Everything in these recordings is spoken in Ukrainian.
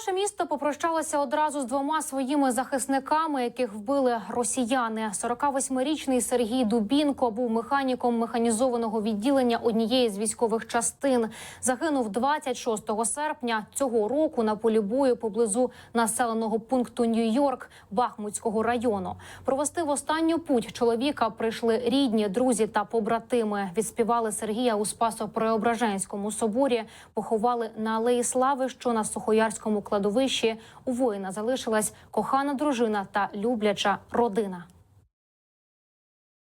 Наше місто попрощалося одразу з двома своїми захисниками, яких вбили росіяни. 48-річний Сергій Дубінко був механіком механізованого відділення однієї з військових частин. Загинув 26 серпня цього року на полі бою поблизу населеного пункту Нью-Йорк Бахмутського району. Провести в останню путь чоловіка прийшли рідні, друзі та побратими. Відспівали Сергія у Спасо-Преображенському соборі, поховали на алеї Слави, що на Сухоярському кладовищі. У воїна залишилась кохана дружина та любляча родина.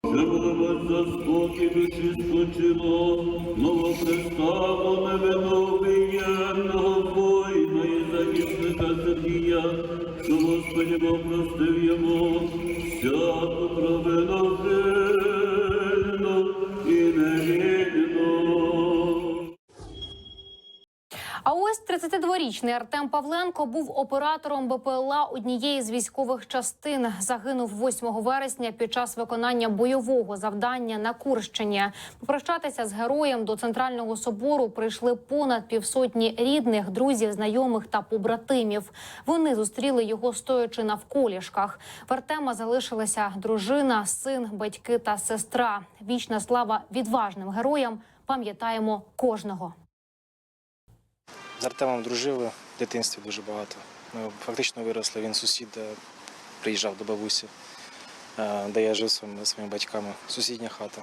Любимо за спокій душі спочило, новоприставлене вино вієнного воїна і захисника Сергія, що Господь простив йому всяку провину сильну 32-річний Артем Павленко був оператором БПЛА однієї з військових частин. Загинув 8 вересня під час виконання бойового завдання на Курщині. Попрощатися з героєм до центрального собору прийшли понад півсотні рідних, друзів, знайомих та побратимів. Вони зустріли його стоячи на вколішках. В Артема залишилася дружина, син, батьки та сестра. Вічна слава відважним героям. Пам'ятаємо кожного. З Артемом дружили в дитинстві дуже багато. Ми фактично виросли, він сусід е, приїжджав до бабусі, е, де я жив своїми, своїми батьками. Сусідня хата.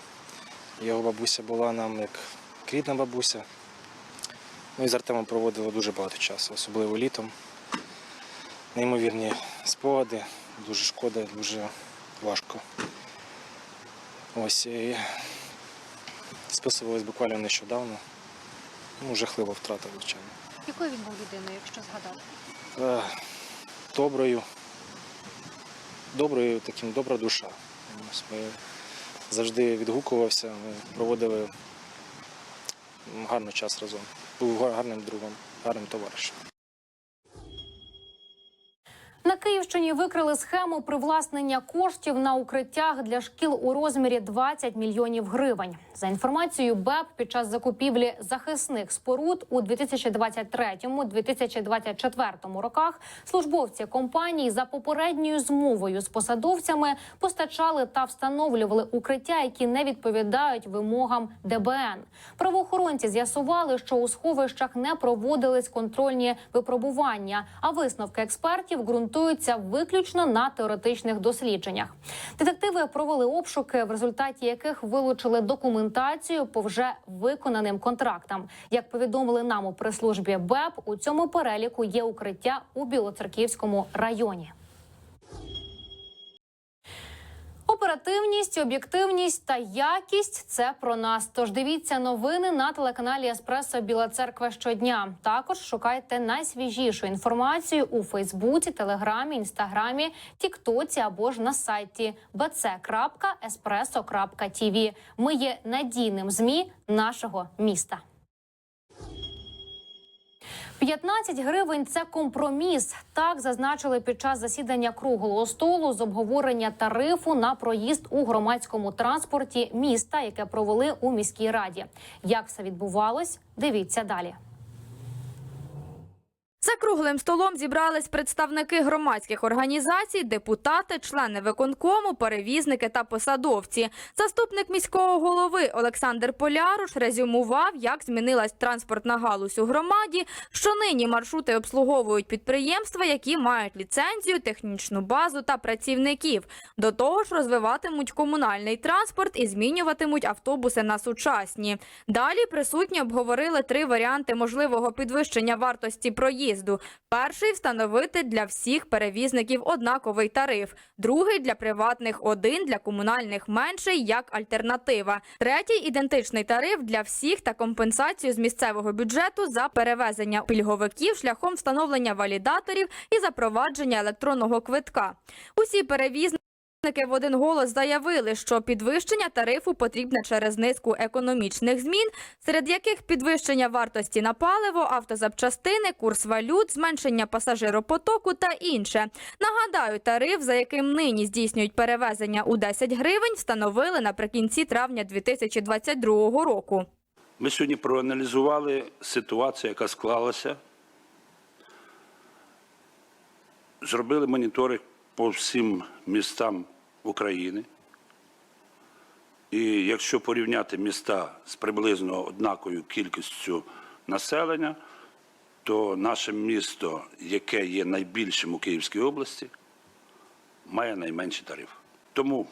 Його бабуся була нам як рідна бабуся. Ну і з Артемом проводили дуже багато часу, особливо літом. Неймовірні спогади, дуже шкода, дуже важко. Ось і списувались буквально нещодавно. Ну, жахлива втрата, звичайно. Якою він був людиною, якщо згадати? Е, доброю, доброю, таким добра душа. Ми завжди відгукувався, ми проводили гарний час разом. Був гарним другом, гарним товаришем. Київщині викрили схему привласнення коштів на укриттях для шкіл у розмірі 20 мільйонів гривень. За інформацією БЕП, під час закупівлі захисних споруд у 2023-2024 роках службовці компанії за попередньою змовою з посадовцями постачали та встановлювали укриття, які не відповідають вимогам ДБН. Правоохоронці з'ясували, що у сховищах не проводились контрольні випробування, а висновки експертів ґрунтуються виключно на теоретичних дослідженнях. Детективи провели обшуки, в результаті яких вилучили документацію по вже виконаним контрактам. Як повідомили нам у прес-службі БЕП, у цьому переліку є укриття у Білоцерківському районі. Оперативність, об'єктивність та якість це про нас. Тож дивіться новини на телеканалі Еспресо Біла Церква щодня. Також шукайте найсвіжішу інформацію у Фейсбуці, Телеграмі, Інстаграмі, Тіктоці або ж на сайті bc.espresso.tv. Ми є надійним змі нашого міста. 15 гривень це компроміс. Так зазначили під час засідання круглого столу з обговорення тарифу на проїзд у громадському транспорті міста, яке провели у міській раді. Як все відбувалось? Дивіться далі. За круглим столом зібрались представники громадських організацій, депутати, члени виконкому, перевізники та посадовці. Заступник міського голови Олександр Поляруш резюмував, як змінилась транспортна галузь у громаді, що нині маршрути обслуговують підприємства, які мають ліцензію, технічну базу та працівників. До того ж, розвиватимуть комунальний транспорт і змінюватимуть автобуси на сучасні. Далі присутні обговорили три варіанти можливого підвищення вартості проїзду. Перший встановити для всіх перевізників однаковий тариф, другий для приватних один, для комунальних менший як альтернатива. Третій ідентичний тариф для всіх та компенсацію з місцевого бюджету за перевезення пільговиків шляхом встановлення валідаторів і запровадження електронного квитка. Усі перевізники Чиновники в один голос заявили, що підвищення тарифу потрібне через низку економічних змін, серед яких підвищення вартості на паливо, автозапчастини, курс валют, зменшення пасажиропотоку та інше. Нагадаю, тариф, за яким нині здійснюють перевезення у 10 гривень, встановили наприкінці травня 2022 року. Ми сьогодні проаналізували ситуацію, яка склалася зробили моніторинг по всім містам України. І якщо порівняти міста з приблизно однаковою кількістю населення, то наше місто, яке є найбільшим у Київській області, має найменший тариф. Тому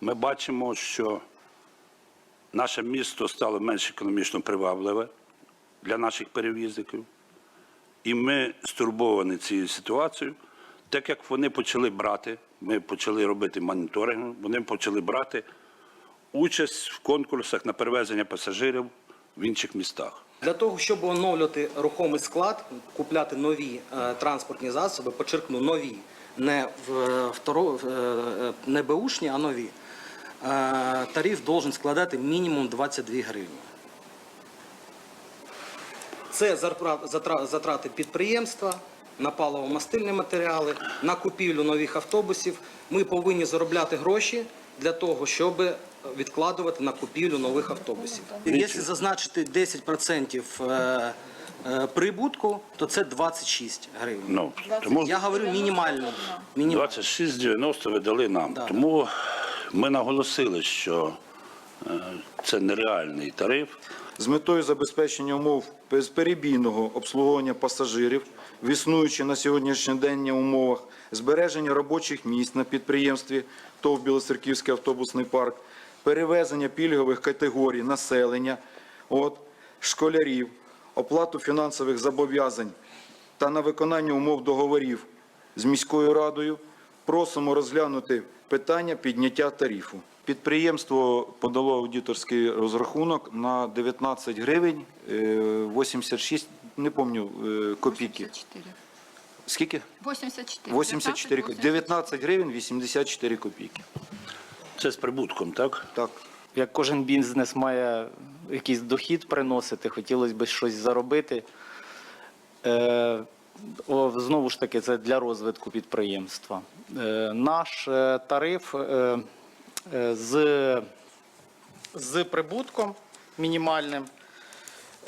ми бачимо, що наше місто стало менш економічно привабливе для наших перевізників. І ми стурбовані цією ситуацією, так як вони почали брати, ми почали робити моніторинг, вони почали брати участь в конкурсах на перевезення пасажирів в інших містах. Для того, щоб оновлювати рухомий склад, купляти нові е, транспортні засоби, почеркну нові, не в е, второ, в, е, не беушні, а нові, е, тариф должен складати мінімум 22 гривні. Це затрати підприємства на паливо-мастильні матеріали, на купівлю нових автобусів. Ми повинні заробляти гроші для того, щоб відкладувати на купівлю нових автобусів. Якщо зазначити 10% е, е, прибутку, то це 26 гривень. Ну, тому Я говорю мінімально. мінімально. 26,90 ви дали нам. Да. Тому ми наголосили, що е, це нереальний тариф. З метою забезпечення умов безперебійного обслуговування пасажирів в існуючі на сьогоднішній день умовах, збереження робочих місць на підприємстві ТОВ Білоцерківський автобусний парк, перевезення пільгових категорій населення, от, школярів, оплату фінансових зобов'язань та на виконання умов договорів з міською радою просимо розглянути питання підняття тарифу. Підприємство подало аудиторський розрахунок на 19 гривень е, 86, не пам'ятаю, е, копійки. 84. Скільки? 84. 84 19 гривень 84 копійки. Це з прибутком, так? Так. Як кожен бізнес має якийсь дохід приносити, хотілося б щось заробити. Е, о, знову ж таки, це для розвитку підприємства. Е, наш е, тариф е, е, з, з прибутком мінімальним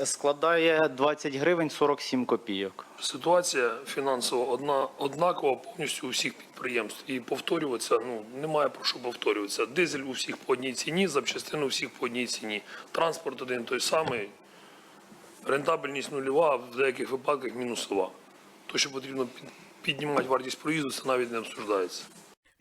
е, складає 20 гривень 47 копійок. Ситуація фінансова одна однакова повністю у всіх підприємств. І повторюватися ну немає про що повторюватися. Дизель у всіх по одній ціні, запчастини у всіх по одній ціні. Транспорт один той самий, рентабельність нульова, а в деяких випадках мінусова. То, що потрібно під- піднімати вартість проїзду, це навіть не обсуждається.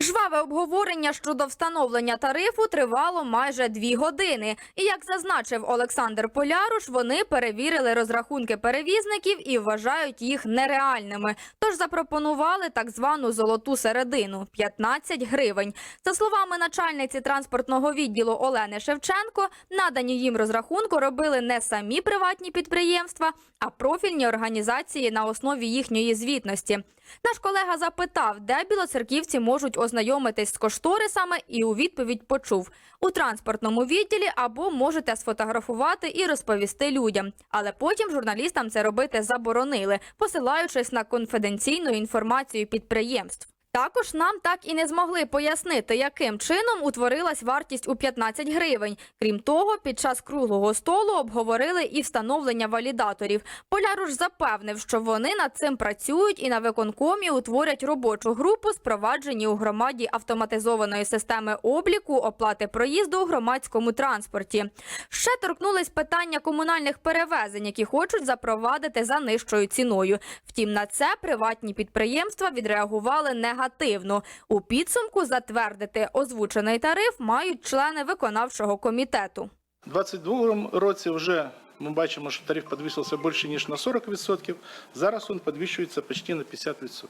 Жваве обговорення щодо встановлення тарифу тривало майже дві години. І як зазначив Олександр Поляруш, вони перевірили розрахунки перевізників і вважають їх нереальними. Тож запропонували так звану золоту середину 15 гривень. За словами начальниці транспортного відділу Олени Шевченко, надані їм розрахунку робили не самі приватні підприємства, а профільні організації на основі їхньої звітності. Наш колега запитав, де білоцерківці можуть ознайомитись з кошторисами, і у відповідь почув у транспортному відділі або можете сфотографувати і розповісти людям. Але потім журналістам це робити заборонили, посилаючись на конфіденційну інформацію підприємств. Також нам так і не змогли пояснити, яким чином утворилась вартість у 15 гривень. Крім того, під час круглого столу обговорили і встановлення валідаторів. Поляруш запевнив, що вони над цим працюють і на виконкомі утворять робочу групу, спроваджені у громаді автоматизованої системи обліку оплати проїзду у громадському транспорті. Ще торкнулись питання комунальних перевезень, які хочуть запровадити за нижчою ціною. Втім, на це приватні підприємства відреагували негативно. У підсумку затвердити озвучений тариф мають члени виконавчого комітету. У 2022 році вже ми бачимо, що тариф підвищився більше ніж на 40%. Зараз він підвищується почти на 50%.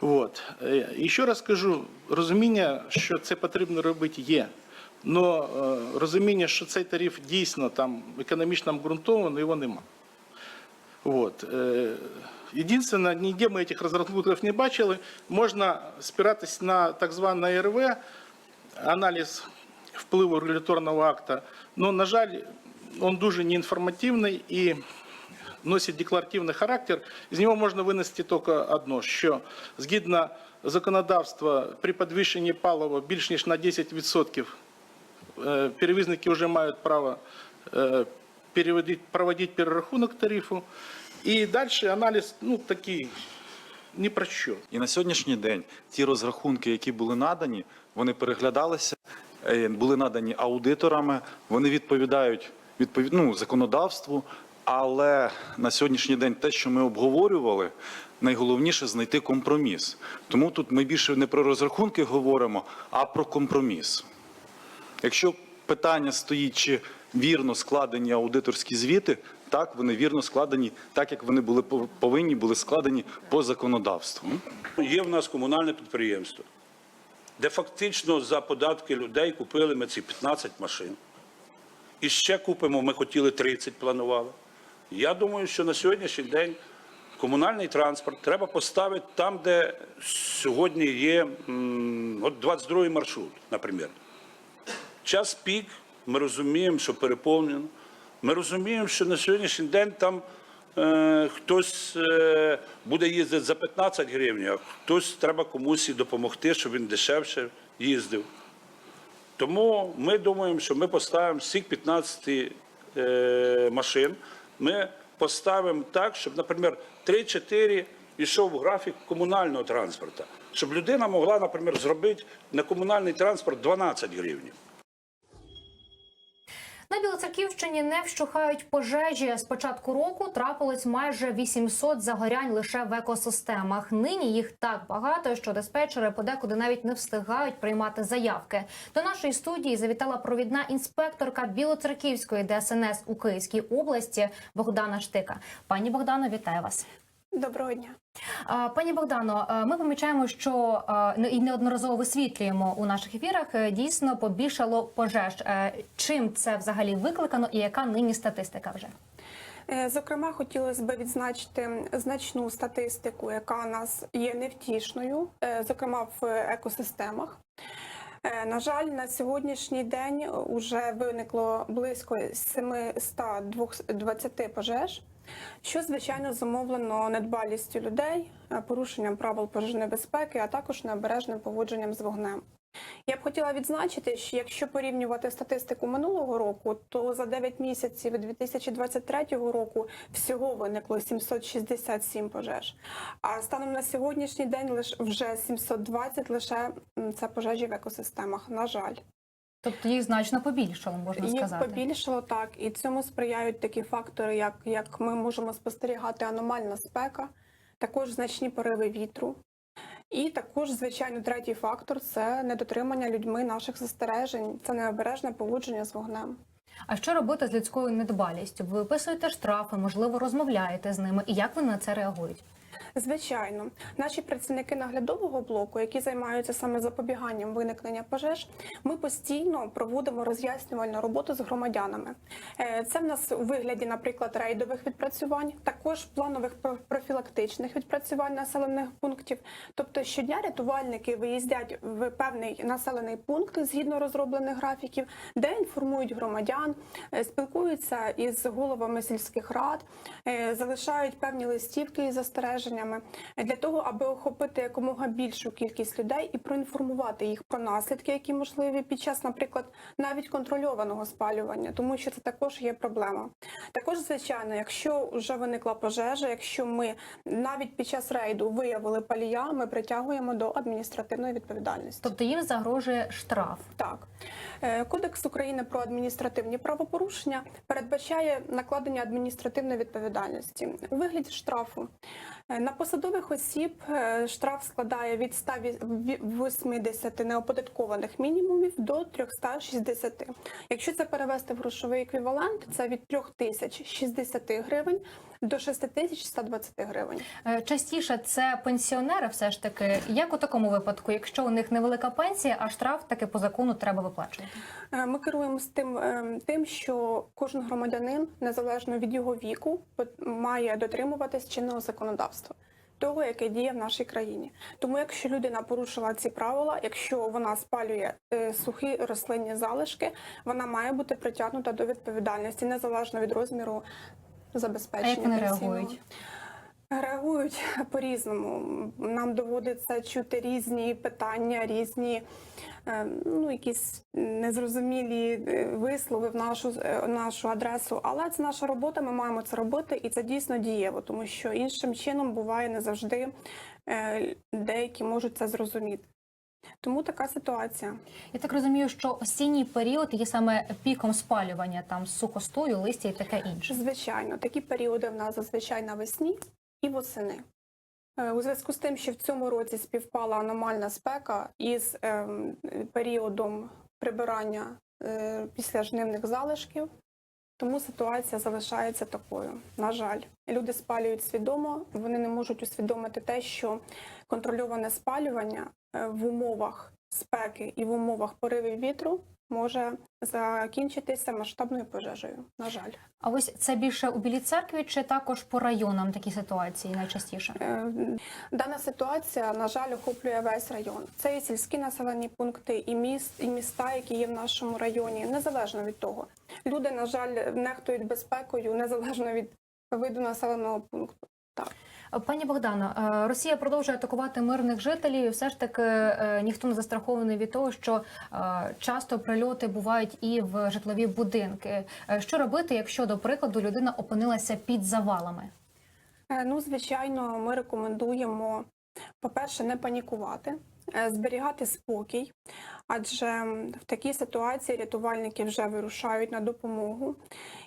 От. Е, І ще раз кажу, розуміння, що це потрібно робити, є. Но е, розуміння, що цей тариф дійсно там економічно обґрунтований, його нема. Вот. Е, Єдине, ніде ми цих розрахунків не бачили. Можна спиратись на так зване РВ, аналіз впливу регуляторного акта. Но, на жаль, він дуже неінформативний і носить декларативний характер. З нього можна винести тільки одно, що згідно законодавства при підвищенні палива більш ніж на 10% е, перевізники вже мають право е, переводить, проводить перерахунок тарифу. І далі аналіз ну, такий ні про що. І на сьогоднішній день ті розрахунки, які були надані, вони переглядалися, е, були надані аудиторами, вони відповідають відповід, ну, законодавству. Але на сьогоднішній день те, що ми обговорювали, найголовніше знайти компроміс. Тому тут ми більше не про розрахунки говоримо, а про компроміс. Якщо питання стоїть, чи вірно складені аудиторські звіти, так вони вірно складені, так як вони були пов- повинні були складені по законодавству. Є в нас комунальне підприємство, де фактично за податки людей купили ми ці 15 машин. І ще купимо, ми хотіли 30, планували. Я думаю, що на сьогоднішній день комунальний транспорт треба поставити там, де сьогодні є от 22 маршрут, наприклад. Час пік, ми розуміємо, що переповнено. Ми розуміємо, що на сьогоднішній день там е, хтось е, буде їздити за 15 гривень, а хтось треба комусь і допомогти, щоб він дешевше їздив. Тому ми думаємо, що ми поставимо цих 15 е, машин, ми поставимо так, щоб, наприклад, 3-4 йшов в графік комунального транспорту, щоб людина могла, наприклад, зробити на комунальний транспорт 12 гривень. На Білоцерківщині не вщухають пожежі. З початку року трапилось майже 800 загорянь лише в екосистемах. Нині їх так багато, що диспетчери подекуди навіть не встигають приймати заявки. До нашої студії завітала провідна інспекторка Білоцерківської ДСНС у Київській області Богдана Штика. Пані Богдано, вітаю вас. Доброго дня. Пані Богдано, ми помічаємо, що і неодноразово висвітлюємо у наших ефірах. е, Дійсно побільшало пожеж. Е, Чим це взагалі викликано, і яка нині статистика вже? Е, Зокрема, хотілося б відзначити значну статистику, яка у нас є невтішною, зокрема в екосистемах. На жаль, на сьогоднішній день вже виникло близько 720 пожеж, що звичайно зумовлено недбалістю людей, е, порушенням правил пожежної безпеки, а також необережним поводженням з вогнем. Я б хотіла відзначити, що якщо порівнювати статистику минулого року, то за 9 місяців 2023 року всього виникло 767 пожеж. А станом на сьогоднішній день лише вже 720 лише це пожежі в екосистемах. На жаль, Тобто їх значно побільшало, можна їх сказати. побільшало так, і цьому сприяють такі фактори, як, як ми можемо спостерігати аномальна спека, також значні пориви вітру. І також, звичайно, третій фактор це недотримання людьми наших застережень, це необережне поводження з вогнем. А що робити з людською недбалістю? Ви виписуєте штрафи, можливо, розмовляєте з ними. І як вони на це реагують? Звичайно, наші працівники наглядового блоку, які займаються саме запобіганням виникнення пожеж, ми постійно проводимо роз'яснювальну роботу з громадянами. Е, Це в нас у вигляді, наприклад, рейдових відпрацювань, також планових профілактичних відпрацювань населених пунктів. Тобто щодня рятувальники виїздять в певний населений пункт згідно розроблених графіків, де інформують громадян, е, спілкуються із головами сільських рад, е, залишають певні листівки із застереженнями для того, аби охопити якомога більшу кількість людей і проінформувати їх про наслідки, які можливі під час, наприклад, навіть контрольованого спалювання, тому що це також є проблема. Також, звичайно, якщо вже виникла пожежа, якщо ми навіть під час рейду виявили палія, ми притягуємо до адміністративної відповідальності. Тобто їм загрожує штраф. Так, Е, Кодекс України про адміністративні правопорушення передбачає накладення адміністративної відповідальності у вигляді штрафу. На посадових осіб е, штраф складає від 180 неоподаткованих мінімумів до 360. Якщо це перевести в грошовий еквівалент, це від 3060 гривень до 6120 гривень. Е, Частіше це пенсіонери, все ж таки. Як у такому випадку, якщо у них невелика пенсія, а штраф таки по закону треба виплачувати? Е, Ми керуємося тим, тим, що кожен громадянин, незалежно від його віку, має дотримуватись чинного законодавства. Того, яке діє в нашій країні, тому якщо людина порушила ці правила, якщо вона спалює е, сухі рослинні залишки, вона має бути притягнута до відповідальності незалежно від розміру А забезпечення. як вони пенсійного. Реагують? Реагують по-різному. Нам доводиться чути різні питання, різні е, ну, якісь незрозумілі е, вислови в нашу, е, нашу адресу. Але це наша робота, ми маємо це робити, і це дійсно дієво, тому що іншим чином буває не завжди е, деякі можуть це зрозуміти. Тому така ситуація. Я так розумію, що осінній період є саме піком спалювання там сухостою, листя і таке інше. Звичайно, такі періоди в нас зазвичай навесні і восени. Е, У зв'язку з тим, що в цьому році співпала аномальна спека із ем, періодом прибирання е, після жнивних залишків, тому ситуація залишається такою. На жаль, люди спалюють свідомо, вони не можуть усвідомити те, що контрольоване спалювання е, в умовах спеки і в умовах поривів вітру може закінчитися масштабною пожежею. На жаль. А ось це більше у Білій церкві чи також по районам такі ситуації найчастіше? Е, Дана ситуація, на жаль, охоплює весь район. Це і сільські населені пункти, і міст, і міста, які є в нашому районі, незалежно від того. Люди, на жаль, нехтують безпекою незалежно від виду населеного пункту. Так. Пані Богдано, е, Росія продовжує атакувати мирних жителів. і Все ж таки е, ніхто не застрахований від того, що е, часто прильоти бувають і в житлові будинки. Що робити, якщо, до прикладу, людина опинилася під завалами? Ну, звичайно, ми рекомендуємо, по-перше, не панікувати, зберігати спокій, адже в такій ситуації рятувальники вже вирушають на допомогу,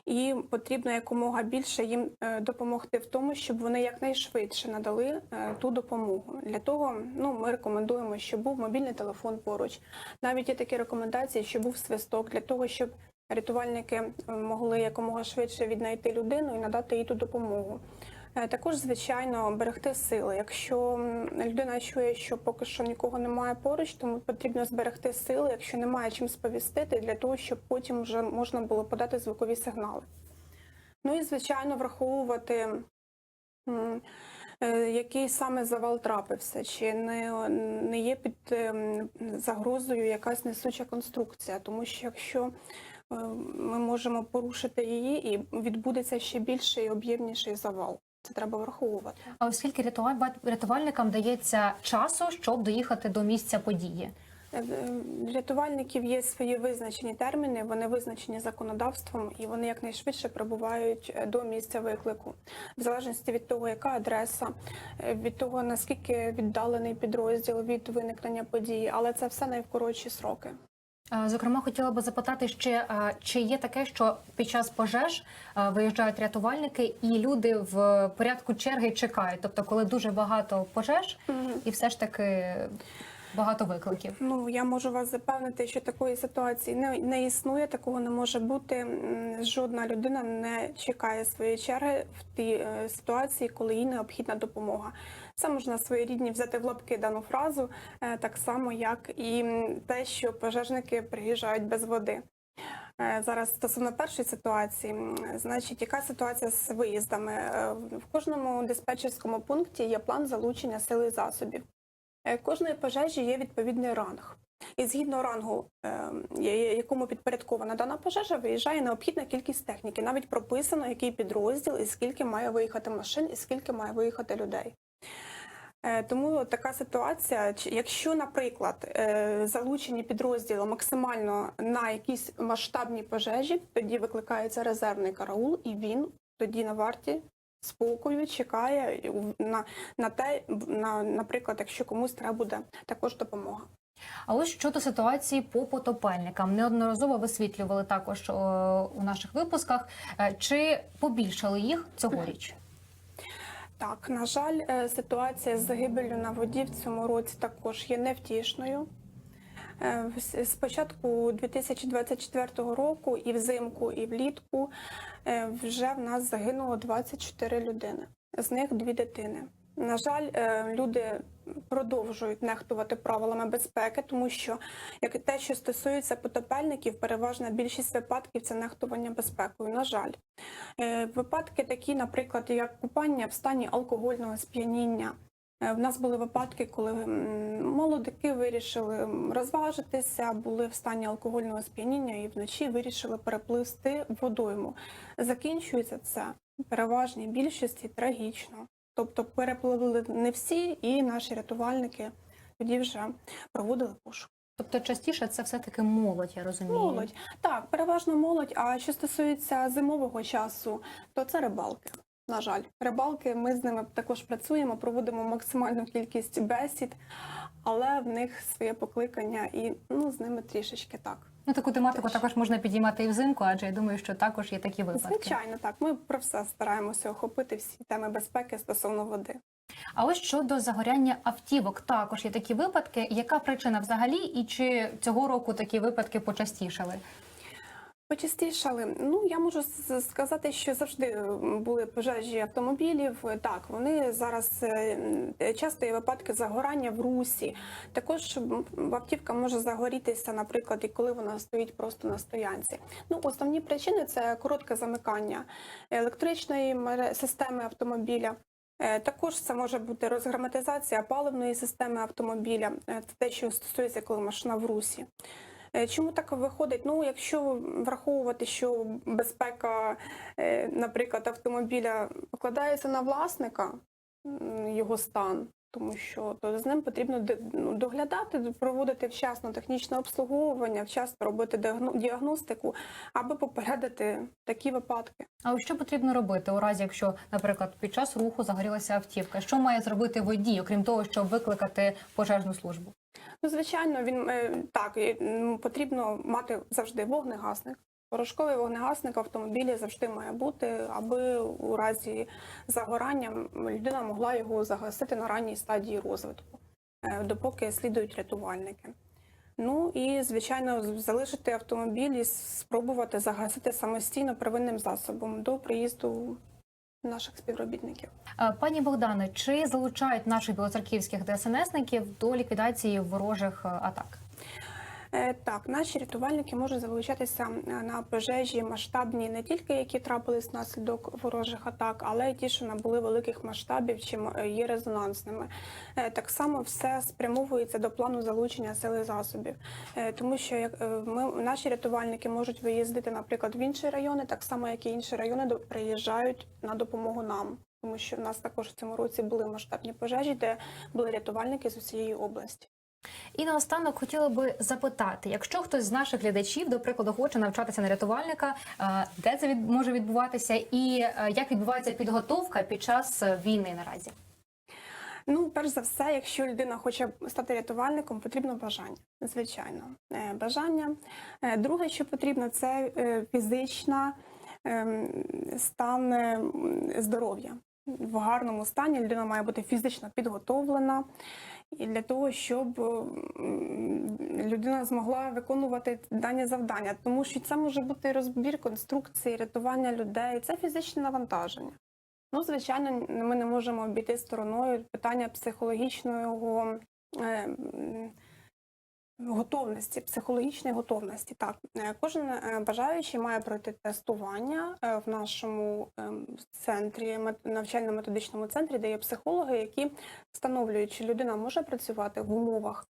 і потрібно якомога більше їм е, допомогти в тому, щоб вони якнайшвидше надали е, ту допомогу. Для того ну, ми рекомендуємо, щоб був мобільний телефон поруч. Навіть є такі рекомендації, щоб був свисток для того, щоб рятувальники е, могли якомога швидше віднайти людину і надати їй ту допомогу. Е, Також, звичайно, берегти сили. Якщо людина чує, що поки що нікого немає поруч, тому потрібно зберегти сили, якщо немає чим сповістити, для того, щоб потім вже можна було подати звукові сигнали. Ну і звичайно, враховувати. е, Який саме завал трапився, чи не, не є під ем, загрозою якась несуча конструкція, тому що якщо е, ми можемо порушити її, і відбудеться ще більший і об'ємніший завал. Це треба враховувати. А оскільки рятуваль- рятувальникам дається часу, щоб доїхати до місця події? Е, е, рятувальників є свої визначені терміни, вони визначені законодавством і вони якнайшвидше прибувають е, до місця виклику, в залежності від того, яка адреса, від того наскільки віддалений підрозділ від виникнення події, але це все найвкоротші сроки. Е, Зокрема, хотіла би запитати ще, е, чи є таке, що під час пожеж е, виїжджають рятувальники, і люди в порядку черги чекають, тобто коли дуже багато пожеж, і все ж таки багато викликів. Ну я можу вас запевнити, що такої ситуації не, не існує, такого не може бути. Жодна людина не чекає своєї черги в тій ситуації, коли їй необхідна допомога. Це можна своєрідні взяти в лапки дану фразу, е, так само як і те, що пожежники приїжджають без води. Е, Зараз стосовно першої ситуації, значить, яка ситуація з виїздами? Е, В кожному диспетчерському пункті є план залучення сили і засобів. Кожної пожежі є відповідний ранг. І згідно рангу, якому підпорядкована дана пожежа, виїжджає необхідна кількість техніки. Навіть прописано, який підрозділ і скільки має виїхати машин, і скільки має виїхати людей. Е, Тому така ситуація, якщо, наприклад, е, залучені підрозділи максимально на якісь масштабні пожежі, тоді викликається резервний караул, і він тоді на варті спокою чекає на, на те, на, наприклад, якщо комусь треба буде також допомога. А ось щодо ситуації по потопельникам, неодноразово висвітлювали також о, у наших випусках. Е, Чи побільшали їх цьогоріч? Так, на жаль, е, ситуація з загибеллю на воді в цьому році також є невтішною. З початку 2024 року і взимку, і влітку е, вже в нас загинуло 24 людини, з них дві дитини. На жаль, е, люди продовжують нехтувати правилами безпеки, тому що як і те, що стосується потопельників, переважна більшість випадків це нехтування безпекою. На жаль, Е, випадки такі, наприклад, як купання в стані алкогольного сп'яніння. Е, В нас були випадки, коли молодики вирішили розважитися, були в стані алкогольного сп'яніння і вночі вирішили перепливсти водойму. Закінчується це переважній більшості трагічно. Тобто перепливли не всі, і наші рятувальники тоді вже проводили пошук. Тобто частіше це все таки молодь, я розумію. Молодь. Так, переважно молодь. А що стосується зимового часу, то це рибалки. На жаль, рибалки, ми з ними також працюємо, проводимо максимальну кількість бесід, але в них своє покликання і ну, з ними трішечки так. Ну таку тематику Теж. також можна підіймати і взимку, адже я думаю, що також є такі випадки. Звичайно, так. Ми про все стараємося охопити всі теми безпеки стосовно води. А ось щодо загоряння автівок, також є такі випадки. Яка причина взагалі, і чи цього року такі випадки почастішали? Почастішали. Ну я можу сказати, що завжди е, були пожежі автомобілів. Так, вони зараз е, часто є випадки загорання в русі. Також автівка може загорітися, наприклад, і коли вона стоїть просто на стоянці. Ну, основні причини це коротке замикання електричної системи автомобіля. Е, Також це може бути розгерметизація паливної системи автомобіля. Е, Це те, що стосується, коли машина в русі. Е, Чому так виходить? Ну, якщо враховувати, що безпека, е, наприклад, автомобіля покладається на власника, його стан, тому що то з ним потрібно ну, доглядати, проводити вчасно технічне обслуговування, вчасно робити діагностику, аби попередити такі випадки. А що потрібно робити у разі, якщо, наприклад, під час руху загорілася автівка? Що має зробити водій, окрім того, щоб викликати пожежну службу? Ну, звичайно, він е, так потрібно мати завжди вогнегасник. Порошковий вогнегасник автомобілі завжди має бути, аби у разі загорання людина могла його загасити на ранній стадії розвитку, е, допоки слідують рятувальники. Ну і звичайно, залишити автомобіль і спробувати загасити самостійно первинним засобом до приїзду наших співробітників. Е, Пані Богдане, чи залучають наших білоцерківських ДСНСників до ліквідації ворожих е, атак? Е, Так, наші рятувальники можуть залучатися на пожежі масштабні не тільки які трапились внаслідок ворожих атак, але й ті, що набули великих масштабів чи е, є резонансними. Е, Так само все спрямовується до плану залучення сили засобів, Е, тому що ми наші рятувальники можуть виїздити, наприклад, в інші райони, так само як і інші райони приїжджають на допомогу нам. Тому що в нас також в цьому році були масштабні пожежі, де були рятувальники з усієї області. І наостанок хотіла би запитати, якщо хтось з наших глядачів, до прикладу, хоче навчатися на рятувальника, е, де це від може відбуватися, і е, як відбувається підготовка під час е, війни наразі? Ну, перш за все, якщо людина хоче стати рятувальником, потрібно бажання. Звичайно, бажання. Друге, що потрібно, це фізична ем, стан здоров'я. В гарному стані людина має бути фізично підготовлена. І для того, щоб людина змогла виконувати дані завдання, тому що це може бути розбір конструкції, рятування людей, це фізичне навантаження. Ну, звичайно, ми не можемо обійти стороною питання психологічного е, готовності, психологічної готовності. Так, Е, кожен е, бажаючий має пройти тестування е, в нашому ем, центрі, мет- навчально-методичному центрі, де є психологи, які встановлюють, чи людина може працювати в умовах.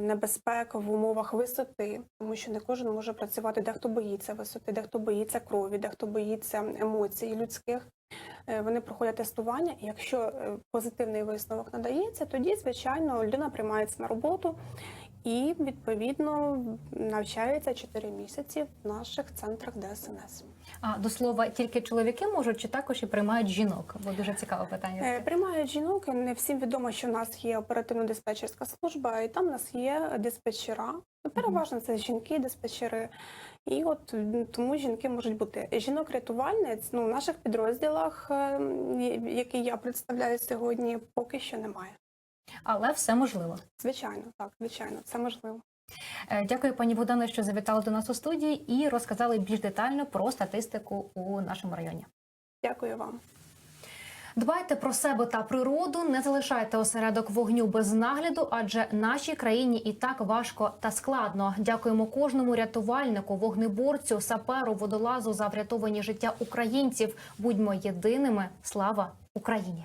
Небезпек в умовах висоти, тому що не кожен може працювати, дехто боїться висоти, дехто боїться крові, дехто боїться емоцій людських. Вони проходять тестування, і якщо позитивний висновок надається, тоді, звичайно, людина приймається на роботу і відповідно навчається 4 місяці в наших центрах ДСНС. А до слова, тільки чоловіки можуть чи також і приймають жінок? Бо дуже цікаве питання. Е, Приймають жінок. Не всім відомо, що в нас є оперативно-диспетчерська служба, і там в нас є диспетчера. Ну, Переважно це жінки, диспетчери. І от тому жінки можуть бути жінок-рятувальниць. Ну, в наших підрозділах, е, які я представляю сьогодні, поки що немає. Але все можливо. Звичайно, так, звичайно, це можливо. Е, Дякую, пані Богдано, що завітали до нас у студії і розказали більш детально про статистику у нашому районі. Дякую вам. Дбайте про себе та природу, не залишайте осередок вогню без нагляду, адже нашій країні і так важко та складно. Дякуємо кожному рятувальнику, вогнеборцю, саперу, водолазу за врятовані життя українців. Будьмо єдиними. Слава Україні!